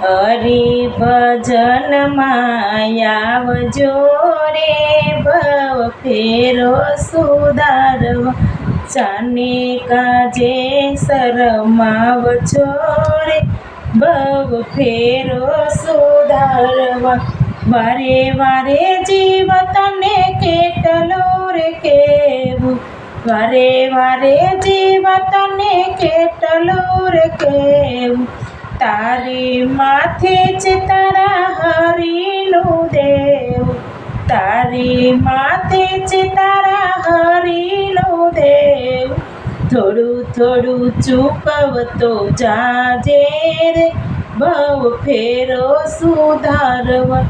હરિભજનમાં આવજો રે ભવ ફેરો સુધારવ ચાને કાજે શરમાવજો રે ભવ ફેરો સુધારવા. વારે વારે જીવ તને કેટલો રે કેવું? વારે વારે જીવ તને કેટલો રે કેવું? તારી માથે જ તારા હરીનું દેવ. તારી માથે જ તારા હરીનું દેવ. થોડું થોડું ચૂકવતો જાજે રે. ભવ ફેરો સુધારવા.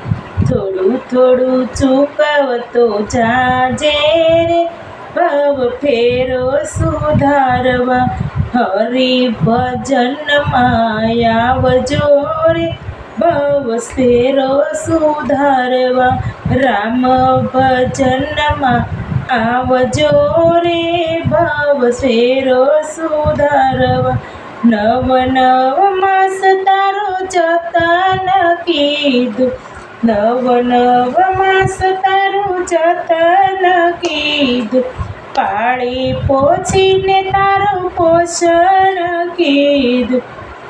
થોડું થોડું ચૂકવતો જાજે રે. ભવ ફેરો સુધારવા. હરિભજનમાં માયાવજો રે ભવ શેરો સુધારવા. રામ ભજનમાં આવજો રે ભવ શેરો સુધારવા. નવ નવ માસ તારો જતન કીધું. નવ નવ માસ તારું જતન કીધું. પાળી પોછીને તારું પોષણ કીધું.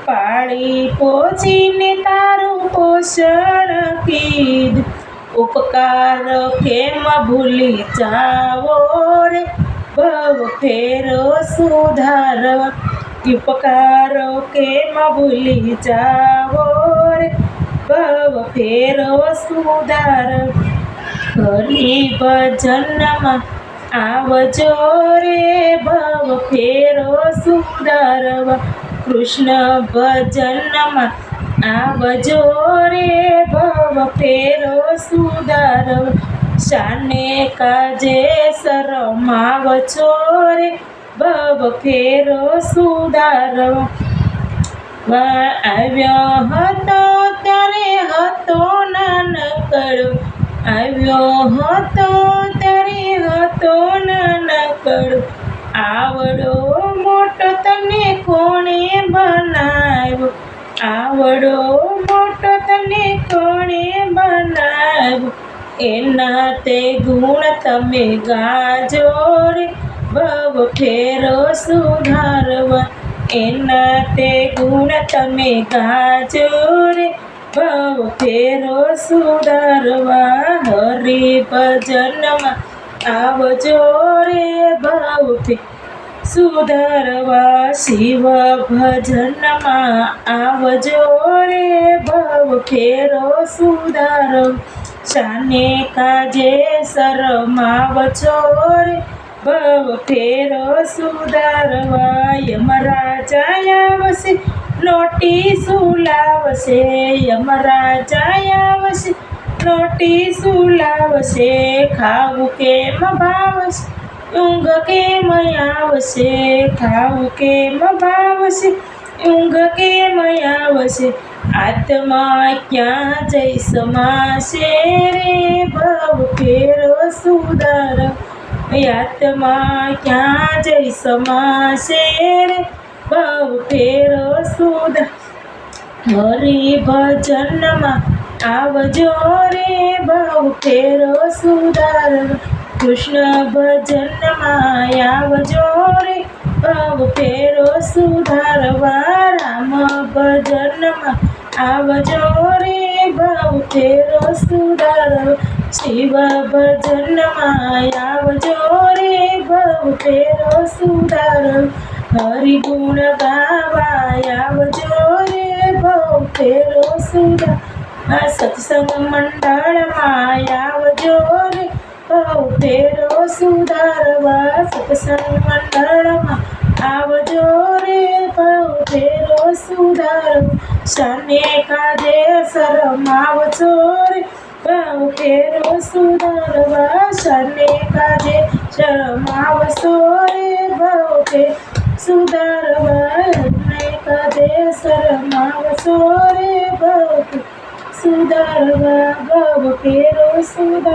પાળી પોછીને તારું પોષણ કીધું. ઉપકાર કેમ ભૂલી જાવો રે, ભવ ફેરો સુધાર. ઉપકારો કેમ ભૂલી જાવો રે, ભવ ફેરો સુધાર. હરી ભજનમાં આવજો રે ભવ, ફેરો સુધારવ કૃષ્ણ ભજનમાં. આવજો રે ભવ, ફેરો સુધારવ શાને કાજે શરમાવજો રે ભવ, ફેરો સુધારવા આવ્યો હતો આવડો મોટો તને કોણે બનાવ્યો? આવડો મોટો તને કોણે બનાવ્યો? એના તે ગુણ તમે ગાજો રે ભવ ફેરો સુધારવા. એના તે ગુણ તમે ગાજો રે ભવ ફેરો સુધારવા. હરિભજનમાં આવજો રે ભવ ફે સુધારવા શિવ ભજનમાં આવજો રે ભવ ફેરો સુધાર શાને કાજે શરમાવજો રે ભવ ફેરો સુધારવા યમરાજા આવશે, નોટી સુલાવશે. યમરાજા આવશે, નોટી સુલાવશે. ખાવું કેમ ભાવશે? ઊંઘ કેમ આવશે? ખાવું કેમ ભાવશે? ઊંઘ કેમ આવશે? આત્મા ક્યાં જઈ સમાશે રે, ભાવ ફેરો સુધાર. આત્મા ક્યાં જઈ સમાશે રે, ભાવ ફેરો સુધાર. હરી ભજનમાં આવજો રે, ભાવ ફેરો સુધાર. કૃષ્ણ ભજનમાં આવજો રે ભવ ફેરો સુધારવા રામ ભજનમાં આવજો રે ભવ ફેરો સુધારવા. શિવ ભજનમાં આવજો રે ભવ ફેરો સુધારવા. હરિગુણ ગાવા આવજો રે ભવ ફેરો સુધાર આ સત્સંગ મંડળ માયા રે આવો ફેરો સુધારવા, સત્સંગ મંડળમાં આવજો રે ભાવ ફેરો સુધારો શને કાજે શરમાવ છો રે ભાવ ફેરો સુધારવા. શને કાજે શરમાવ છો રે ભાવ ફે સુધારવા. ને કાજે શરમાવ છો રે ભાવ સુધારવા. ભાવ ફેરો સુધાર